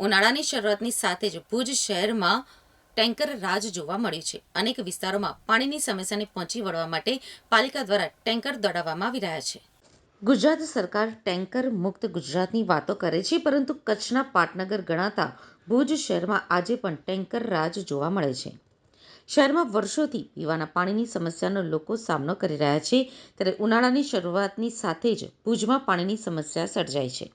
ઉનાળાની શરૂઆતની સાથે જ ભુજ શહેરમાં ટેન્કર રાજ જોવા મળ્યું છે. અનેક વિસ્તારોમાં પાણીની સમસ્યાને પહોંચી વળવા માટે પાલિકા દ્વારા ટેન્કર દોડાવવામાં આવી રહ્યા છે. ગુજરાત સરકાર ટેન્કર મુક્ત ગુજરાતની વાતો કરે છે, પરંતુ કચ્છના પાટનગર ગણાતા ભુજ શહેરમાં આજે પણ ટેન્કર રાજ જોવા મળે છે. શહેરમાં વર્ષોથી પીવાના પાણીની સમસ્યાનો લોકો સામનો કરી રહ્યા છે. ત્યારે ઉનાળાની શરૂઆતની સાથે જ ભુજમાં પાણીની સમસ્યા સર્જાય છે.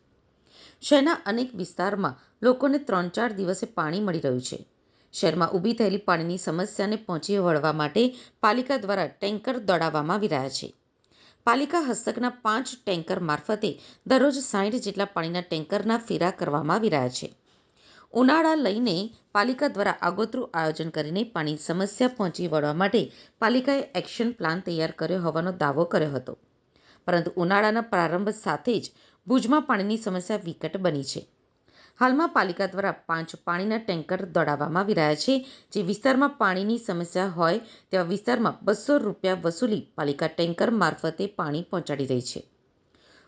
શહેરના અનેક વિસ્તારમાં લોકોને ત્રણ ચાર દિવસે પાણી મળી રહ્યું છે. શહેરમાં ઊભી થયેલી પાણીની સમસ્યાને પહોંચી વળવા માટે પાલિકા દ્વારા ટેન્કર દોડાવવામાં આવી રહ્યા છે. પાલિકા હસ્તકના પાંચ ટેન્કર મારફતે દરરોજ સાઠ જેટલા પાણીના ટેન્કરના ફેરા કરવામાં આવી રહ્યા છે. ઉનાળા લઈને પાલિકા દ્વારા આગોતરું આયોજન કરીને પાણી સમસ્યા પહોંચી વળવા માટે પાલિકાએ એક્શન પ્લાન તૈયાર કર્યો હોવાનો દાવો કર્યો હતો. પરંતુ ઉનાળાના પ્રારંભ સાથે જ ભુજમાં પાણીની સમસ્યા વિકટ બની છે. હાલમાં પાલિકા દ્વારા પાંચ પાણીના ટેન્કર દોડાવવામાં આવી રહ્યા છે. જે વિસ્તારમાં પાણીની સમસ્યા હોય તેવા વિસ્તારમાં બસો રૂપિયા વસૂલી પાલિકા ટેન્કર મારફતે પાણી પહોંચાડી રહી છે.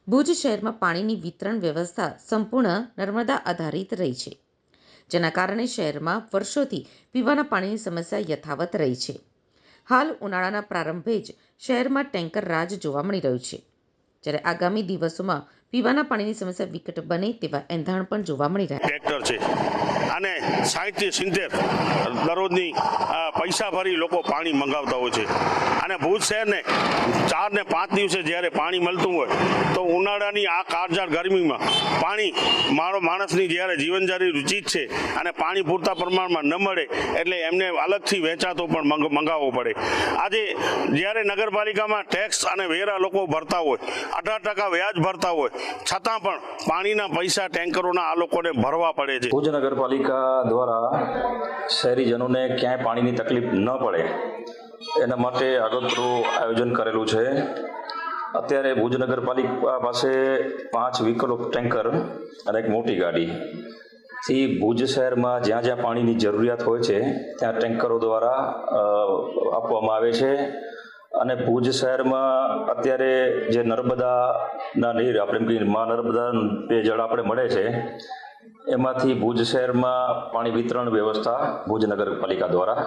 ભુજ શહેરમાં પાણીની વિતરણ વ્યવસ્થા સંપૂર્ણ નર્મદા આધારિત રહી છે, જેના કારણે શહેરમાં વર્ષોથી પીવાના પાણીની સમસ્યા યથાવત રહી છે. હાલ ઉનાળાના પ્રારંભે જ શહેરમાં ટેન્કર રાજ જોવા મળી રહ્યું છે. જ્યારે આગામી દિવસોમાં પીવાના પાણીની સમસ્યા વિકટ બને તેવા એંધાણ પણ જોવા મળી રહ્યા ટ્રેક્ટર છે. અને સાહીઠથી સિત્તેર દરરોજની પૈસા ભરી લોકો પાણી મંગાવતા હોય છે. અને ભુજ શહેરને ચાર ને પાંચ દિવસે જ્યારે પાણી મળતું હોય, તો ઉનાળાની આ કાળજાળ ગરમીમાં પાણી મારો માણસની જ્યારે જીવનજારી રુચિ છે અને પાણી પૂરતા પ્રમાણમાં ન મળે એટલે એમને અલગથી વેચાતો પણ મંગાવવો પડે. આજે જ્યારે નગરપાલિકામાં ટેક્સ અને વેરા લોકો ભરતા હોય, અઢાર ટકા વ્યાજ ભરતા હોય છતાં પણ પાણીના પૈસા ટેન્કરોના આ લોકોને ભરવા પડે છે. ભુજ નગરપાલિકા દ્વારા શહેરીજનોને ક્યાંય પાણીની તકલીફ ન પડે એના માટે આગોતરું આયોજન કરેલું છે. અત્યારે ભુજ નગરપાલિકા પાસે પાંચ વિકલો ટેન્કર અને એક મોટી ગાડી. થી ભુજ શહેરમાં જ્યાં જ્યાં પાણીની જરૂરિયાત હોય છે, ત્યાં ટેન્કરો દ્વારા આપવામાં આવે છે. અને ભુજ શહેરમાં અત્યારે જે નર્મદાના નીર આપણે મા નર્મદા જે જળ આપણે મળે છે, એમાંથી ભુજ શહેરમાં પાણી વિતરણ વ્યવસ્થા ભુજ નગરપાલિકા દ્વારા